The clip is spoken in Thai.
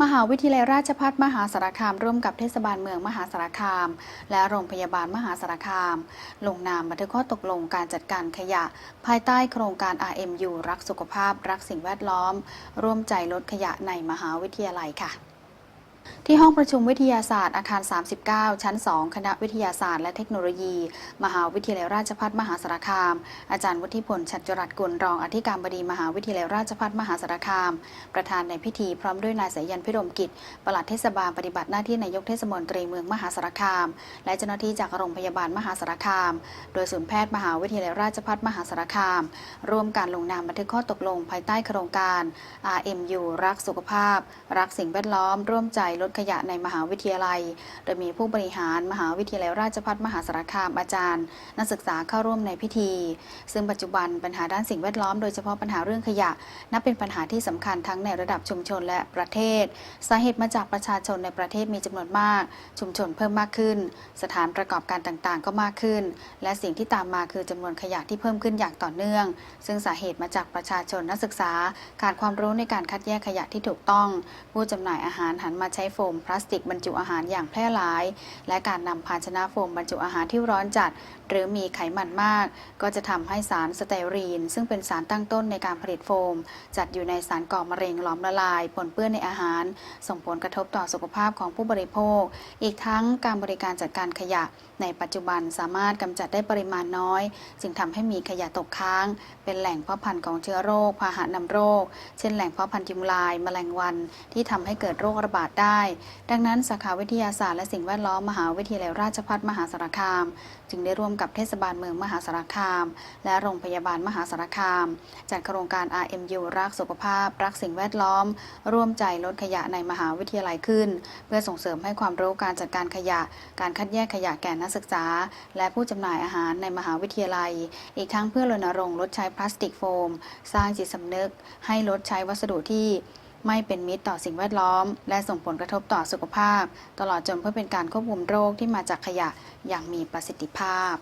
มหาวิทยาลัยราชภัฏมหาสารคาม ร่วมกับเทศบาลเมืองมหาสารคาม และโรงพยาบาลมหาสารคาม ลงนามบันทึกข้อตกลงการจัดการขยะ ภายใต้โครงการ RMU รักสุขภาพ รักสิ่งแวดล้อม ร่วมใจลดขยะในมหาวิทยาลัยค่ะ ที่ห้องประชุมวิทยาศาสตร์อาคาร 39 ชั้น 2 คณะวิทยาศาสตร์และเทคโนโลยี มหาวิทยาลัยราชภัฏมหาสารคาม อาจารย์วุฒิพล ชัดจรัสกุลรองอธิการบดีมหาวิทยาลัยราชภัฏมหาสารคาม ประธานในพิธีพร้อมด้วยนายสายันพิรมกิจปลัดเทศบาลปฏิบัติหน้าที่นายกเทศมนตรีเมืองมหาสารคาม และเจ้าหน้าที่จากโรงพยาบาลมหาสารคาม โดยศูนย์แพทย์มหาวิทยาลัยราชภัฏมหาสารคาม ร่วมการลงนามบันทึกข้อตกลงภายใต้โครงการ RMU รักสุขภาพ รักสิ่งแวดล้อม ร่วมใจลดขยะในมหาวิทยาลัย โดยมีผู้บริหารมหาวิทยาลัยราชภัฏมหาสารคามอาจารย์ นักศึกษาเข้าร่วมในพิธี ซึ่งปัจจุบันปัญหาด้านสิ่งแวดล้อมโดยเฉพาะปัญหาเรื่องขยะ นับเป็นปัญหาที่สำคัญทั้งในระดับชุมชนและประเทศ สาเหตุมาจากประชาชนในประเทศมีจำนวนมาก ชุมชนเพิ่มมากขึ้น สถานประกอบการต่างๆ ก็มากขึ้น และสิ่งที่ตามมาคือจำนวนขยะที่เพิ่มขึ้นอย่างต่อเนื่อง ซึ่งสาเหตุมาจากประชาชนนักศึกษา ขาดความรู้ในการคัดแยกขยะที่ถูกต้อง ผู้จำหน่ายอาหารหันมาใช้โฟมพลาสติกบรรจุอาหารอย่างแพร่หลาย และการนำภาชนะโฟมบรรจุอาหารที่ร้อนจัด หรือมีไขมันมาก ก็จะทำให้สารสเตอรีน ซึ่งเป็นสารตั้งต้นในการผลิตโฟม จัดอยู่ในสารก่อมะเร็งหลอมละลาย ปนเปื้อนในอาหาร ส่งผลกระทบต่อสุขภาพของผู้บริโภค อีกทั้งการบริการจัดการขยะ ในปัจจุบันสามารถกำจัดได้ปริมาณน้อย จึงทำให้มีขยะตกค้าง เป็นแหล่งเพาะพันธุ์ของเชื้อโรคพาหะนำโรค เช่นแหล่งเพาะพันธุ์ยุงลาย แมลงวัน ที่ทำให้เกิดโรคระบาดได้ดังนั้นสาขาวิทยาศาสตร์และสิ่งแวดล้อมมหาวิทยาลัยราชภัฏมหาสารคาม จึงได้ร่วมกับเทศบาลเมืองมหาสารคาม และโรงพยาบาลมหาสารคาม จัดโครงการ RMU รักสุขภาพ รักสิ่งแวดล้อม ร่วมใจลดขยะในมหาวิทยาลัยขึ้น เพื่อส่งเสริมให้ความรู้การจัดการขยะ การคัดแยกขยะแก่นักศึกษา และผู้จำหน่ายอาหารในมหาวิทยาลัย อีกทั้งเพื่อรณรงค์ลดใช้พลาสติกโฟม สร้างจิตสำนึก ให้ลดใช้วัสดุที่ ไม่เป็นมิตรต่อสิ่งแวดล้อม และส่งผลกระทบต่อสุขภาพ ตลอดจนเพื่อเป็นการควบคุมโรคที่มาจากขยะอย่างมีประสิทธิภาพ